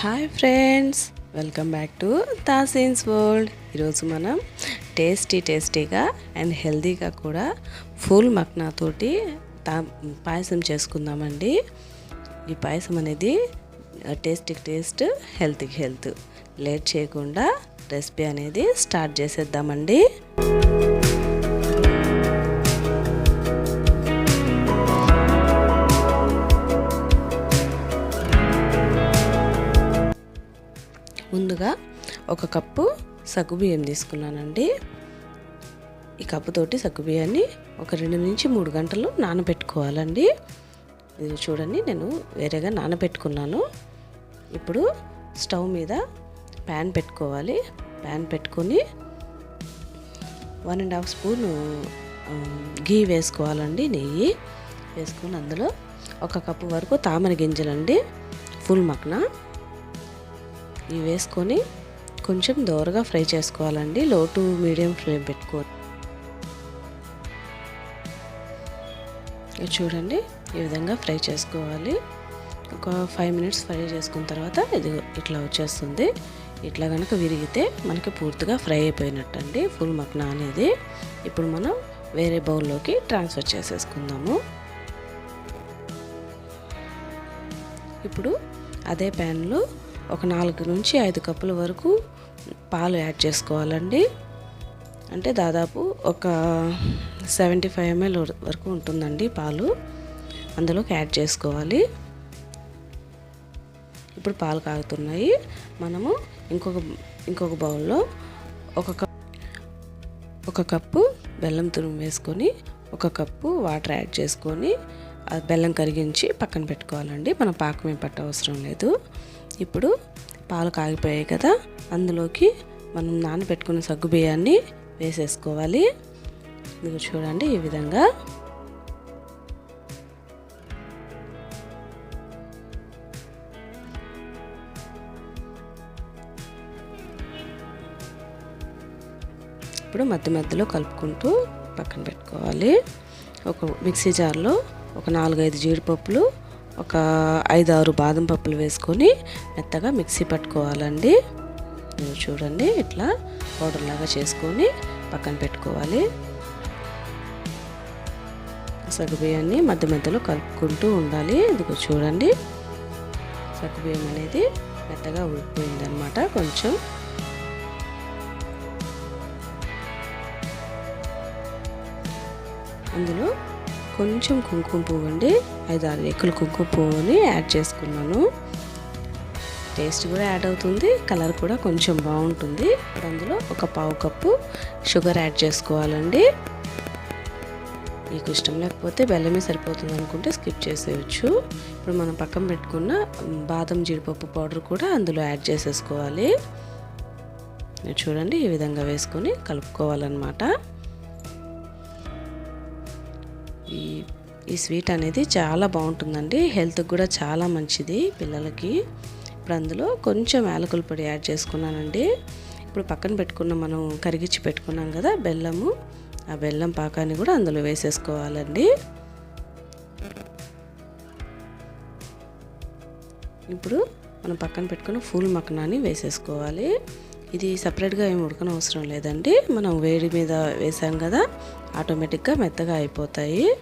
Hi friends welcome back to Taseen's world ఈరోజు మనం tasty టేస్టీగా అండ్ హెల్తీగా కూడా ఫుల్ మక్నాతోటి తా పాయసం చేసుకుందామండి. ఈ పాయసం అనేది టేస్టీకి టేస్ట్ హెల్త్కి హెల్త్ లేట్ చేయకుండా రెసిపీ అనేది స్టార్ట్ చేసేద్దామండి. ముందుగా ఒక కప్పు సగ్గుబియ్యం తీసుకున్నానండి. ఈ కప్పుతోటి సగ్గుబియ్యాన్ని ఒక రెండు నుంచి మూడు గంటలు నానబెట్టుకోవాలండి. ఇది చూడండి నేను వేరేగా నానబెట్టుకున్నాను. ఇప్పుడు స్టవ్ మీద ప్యాన్ పెట్టుకోవాలి. ప్యాన్ పెట్టుకొని one and half spoon ghee వేసుకోవాలండి నెయ్యి. వేసుకొని అందులో ఒక కప్పు వరకు తామర గింజలండి. ఫుల్ మక్నా ఇవి వేసుకొని కొంచెం దోరగా ఫ్రై చేసుకోవాలండి. లో టు మీడియం ఫ్లేమ్ పెట్టుకో చూడండి ఈ విధంగా ఫ్రై చేసుకోవాలి. ఒక ఫైవ్ మినిట్స్ ఫ్రై చేసుకున్న తర్వాత ఇది ఇట్లా వచ్చేస్తుంది. ఇట్లా కనుక విరిగితే మనకి పూర్తిగా ఫ్రై అయిపోయినట్టు అండి ఫుల్ మక్నా అనేది. ఇప్పుడు మనం వేరే బౌల్లోకి ట్రాన్స్ఫర్ చేసేసుకుందాము. ఇప్పుడు అదే ప్యాన్లో ఒక నాలుగు నుంచి ఐదు కప్పుల వరకు పాలు యాడ్ చేసుకోవాలండి. అంటే దాదాపు ఒక సెవెంటీ ఫైవ్ ఎంఎల్ వరకు ఉంటుందండి పాలు. అందులోకి యాడ్ చేసుకోవాలి. ఇప్పుడు పాలు కాగుతున్నాయి. మనము ఇంకొక ఇంకొక బౌల్లో ఒక కప్ ఒక కప్పు బెల్లం తురుము వేసుకొని ఒక కప్పు వాటర్ యాడ్ చేసుకొని బెల్లం కరిగించి పక్కన పెట్టుకోవాలండి. మన పాకమే పట్ట అవసరం లేదు. ఇప్పుడు పాలు కాగిపోయాయి కదా అందులోకి మనం నానబెట్టుకున్న సగ్గు బియ్యాన్ని వేసేసుకోవాలి. మీరు చూడండి ఈ విధంగా. ఇప్పుడు మధ్య మధ్యలో కలుపుకుంటూ పక్కన పెట్టుకోవాలి. ఒక మిక్సీ జార్లో ఒక నాలుగైదు జీడిపప్పులు ఒక ఐదు ఆరు బాదం పప్పులు వేసుకొని మెత్తగా మిక్సీ పట్టుకోవాలండి. చూడండి ఇట్లా పౌడర్ లాగా చేసుకొని పక్కన పెట్టుకోవాలి. సగ్గుబియ్యాన్ని మధ్య మధ్యలో కలుపుకుంటూ ఉండాలి. ఇదిగో చూడండి సగ్గుబియ్యం అనేది మెత్తగా ఉడిపోయిందనమాట కొంచెం అందులో కొంచెం కుంకుమ పువ్వు అండి. ఐదు ఆరు ఎక్కులు కుంకుమ పువ్వుని యాడ్ చేసుకున్నాను. టేస్ట్ కూడా యాడ్ అవుతుంది కలర్ కూడా కొంచెం బాగుంటుంది. ఇప్పుడు అందులో ఒక పావు కప్పు షుగర్ యాడ్ చేసుకోవాలండి. మీకు ఇష్టం లేకపోతే బెల్లమే సరిపోతుంది అనుకుంటే స్కిప్ చేసేయచ్చు. ఇప్పుడు మనం పక్కన పెట్టుకున్న బాదం జీడిపప్పు పౌడర్ కూడా అందులో యాడ్ చేసేసుకోవాలి. చూడండి ఈ విధంగా వేసుకొని కలుపుకోవాలన్నమాట. ఈ ఈ స్వీట్ అనేది చాలా బాగుంటుందండి. హెల్త్కి కూడా చాలా మంచిది పిల్లలకి. ఇప్పుడు అందులో కొంచెం యాలకుల పొడి యాడ్ చేసుకున్నానండి. ఇప్పుడు పక్కన పెట్టుకున్న మనం కరిగించి పెట్టుకున్నాం కదా బెల్లము. ఆ బెల్లం పాకాన్ని కూడా అందులో వేసేసుకోవాలండి. ఇప్పుడు మనం పక్కన పెట్టుకున్న ఫుల్ మక్కనాన్ని వేసేసుకోవాలి. ఇది సపరేట్గా ఏమి ఉడకన అవసరం లేదండి. మనం వేడి మీద వేసాం కదా ఆటోమేటిక్గా మెత్తగా అయిపోతాయి.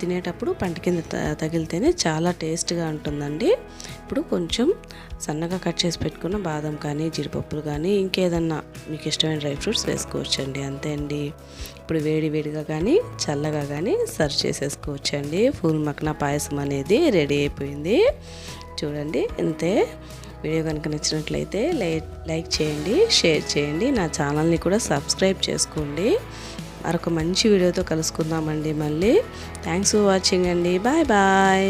తినేటప్పుడు పంట కింద తగిలితేనే చాలా టేస్ట్గా ఉంటుందండి. ఇప్పుడు కొంచెం సన్నగా కట్ చేసి పెట్టుకున్న బాదం కానీ జీడిపప్పులు కానీ ఇంకేదన్నా మీకు ఇష్టమైన డ్రై ఫ్రూట్స్ వేసుకోవచ్చండి. అంతే అండి. ఇప్పుడు వేడి వేడిగా కానీ చల్లగా కానీ సర్వ్ చేసేసుకోవచ్చండి. ఫుల్ మక్నా పాయసం అనేది రెడీ అయిపోయింది. చూడండి అంతే వీడియో కనుక నచ్చినట్లయితే లైక్ చేయండి షేర్ చేయండి నా ఛానల్ని కూడా సబ్స్క్రైబ్ చేసుకోండి. మరొక మంచి వీడియోతో కలుసుకుందామండి మళ్ళీ. థ్యాంక్స్ ఫర్ వాచింగ్ అండి. Bye bye.